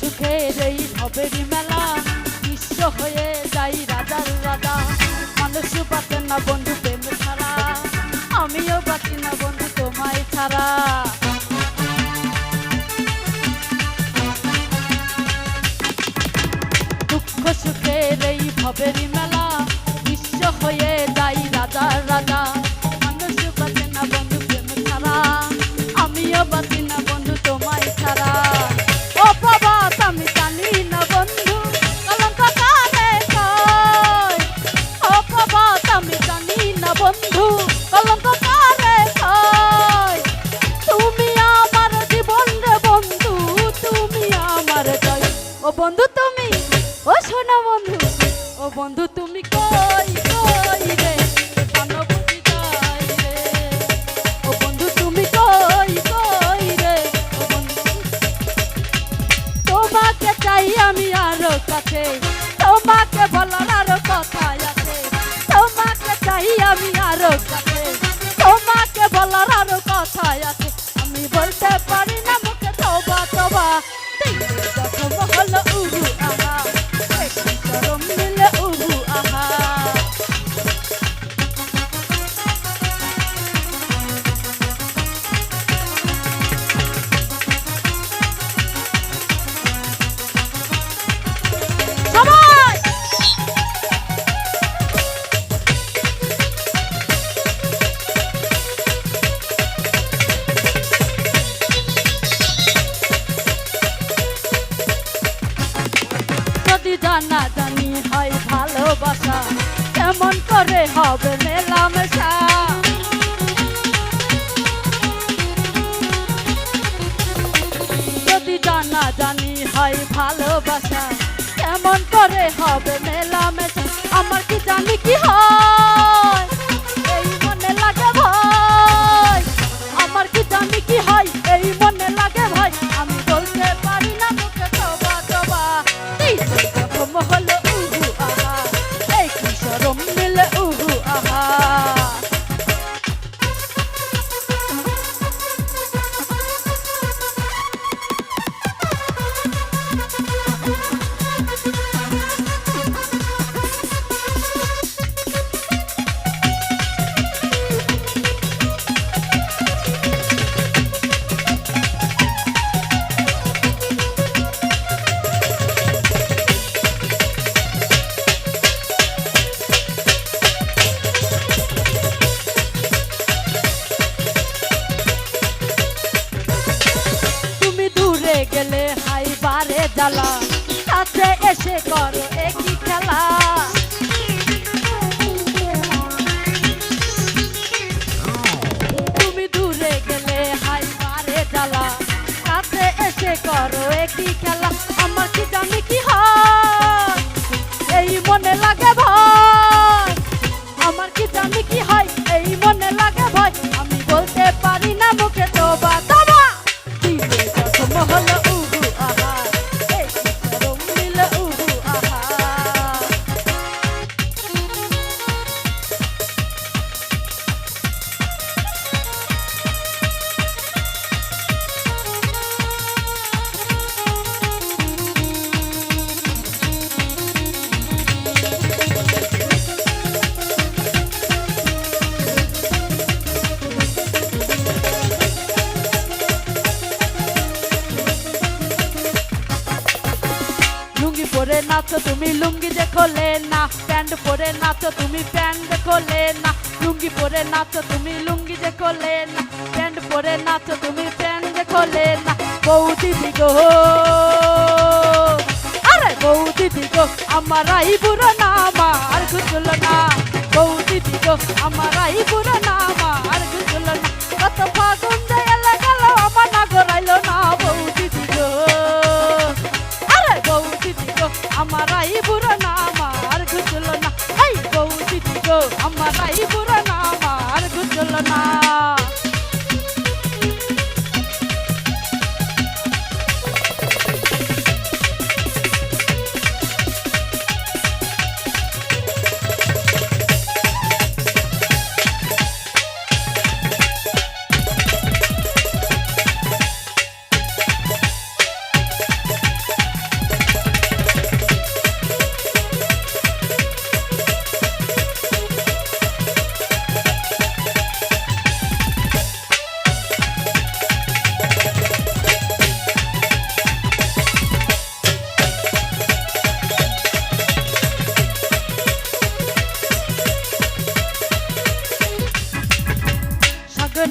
সুখের এই মেলা বিশ্ব হয়ে যাই রাজার রাজা। মানুষ না বন্ধু প্রেম ছাড়া, আমিও বাঁচি না বন্ধু তোমায় ছাড়া। দুঃখ সুখে এই ভবেরই ও শোনা বন্ধু। ও বন্ধু, তুমি কই কই রে? তোমাকে চাই আমি আরও কাছে। তোমাকে বলার কথা আছে। তোমাকে চাই আমি আরও কাছে। তোমাকে বলার কথা আছে। আমি বলতে পারি না কেমন করে হবে মেলামেশা যদি জানা জানি হয় ভালোবাসা কেমন করে হবে মেলামেশা জ্বালা কাছে এসে করো একই খেলা। তুমি দূরে গেলে হাই বারে জ্বালা। কাছে এসে করো একই খেলা। আমার কি জানি কি হয়? এই মনে লাগে ভয়। আমার কি জানি কি হয়? এই মনে লাগে ভয়। আমি বলতে পারি পরে নাচো, তুমি লুঙ্গি খোলে না, প্যান্ট পরে নাচো, তুমি প্যান্ট খোলে না, লুঙ্গি পরে নাচো, তুমি লুঙ্গি খোলে না, প্যান্ট পরে নাচো, তুমি প্যান্ট খোলে না। বৌদি দিগো, আরে বৌদি দিগো, আমার আই বুড়ো না আমার গুজল না। বৌদি দিগো, আমার আই বুড়ো না আমার গুজল না। কত ফাগুন দিগো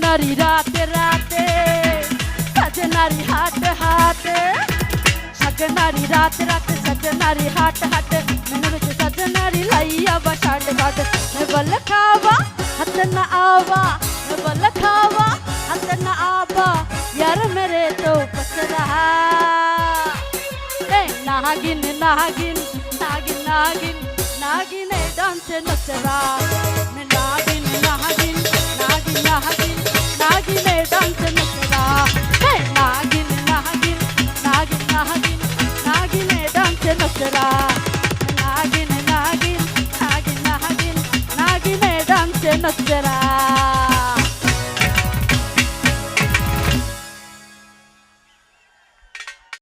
नारी रात रात सज नारी हाथ हाथ सज नारी रात रात सज नारी हाथ हाथ मैंने बच्चे सज नारी लाई आवा शाट बाट मैं बल खावा हाथ न आवा। मैं बल खावा हाथ न आवा। यार मेरे तो पस रहा नागिन नागिन नागिन नागिन नागिन डांस नचरा నాగిన్ నాగినే డాన్స్ నచ్చరా హే నాగిన్ నాగిన్ నాగిన్ నాగిన్ నాగినే డాన్స్ నచ్చరా నాగిన్ నాగిన్ నాగిన్ నాగిన్ నాగినే డాన్స్ నచ్చరా